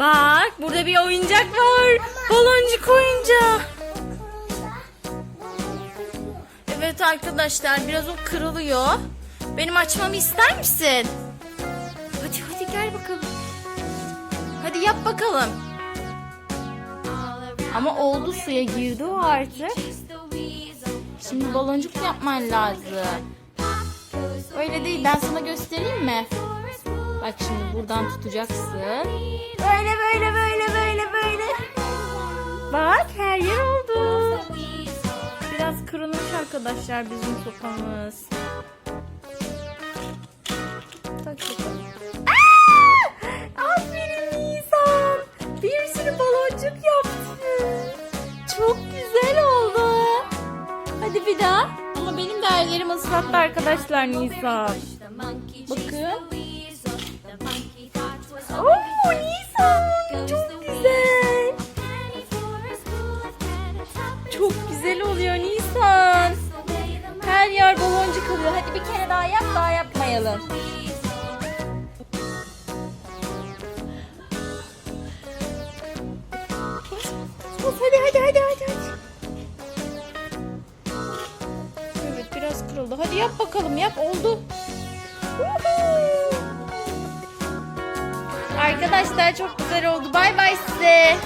Bak burada bir oyuncak var. Baloncuk oyuncağı. Evet arkadaşlar biraz o kırılıyor. Benim açmamı ister misin? Hadi hadi gel bakalım. Hadi yap bakalım. Ama oldu suya girdi o artık. Şimdi baloncuk yapman lazım. Öyle değil ben sana göstereyim mi? Bak şimdi buradan tutacaksın. Böyle böyle böyle böyle böyle. Bak her yer oldu. Biraz kırılmış arkadaşlar bizim sopamız. Tak bakalım. Aferin Nisan. Bir sürü baloncuk yaptın. Çok güzel oldu. Hadi bir daha. Ama benim de ellerim ıslattı arkadaşlar Nisan. Bakın. Çok güzel. Çok güzel oluyor Nisan. Her yer baloncuk alıyor. Hadi bir kere daha yap daha yapmayalım. Hadi hadi hadi hadi. Evet biraz kırıldı. Hadi yap bakalım yap oldu. Woohoo! Arkadaşlar çok güzel oldu. Bay bay size.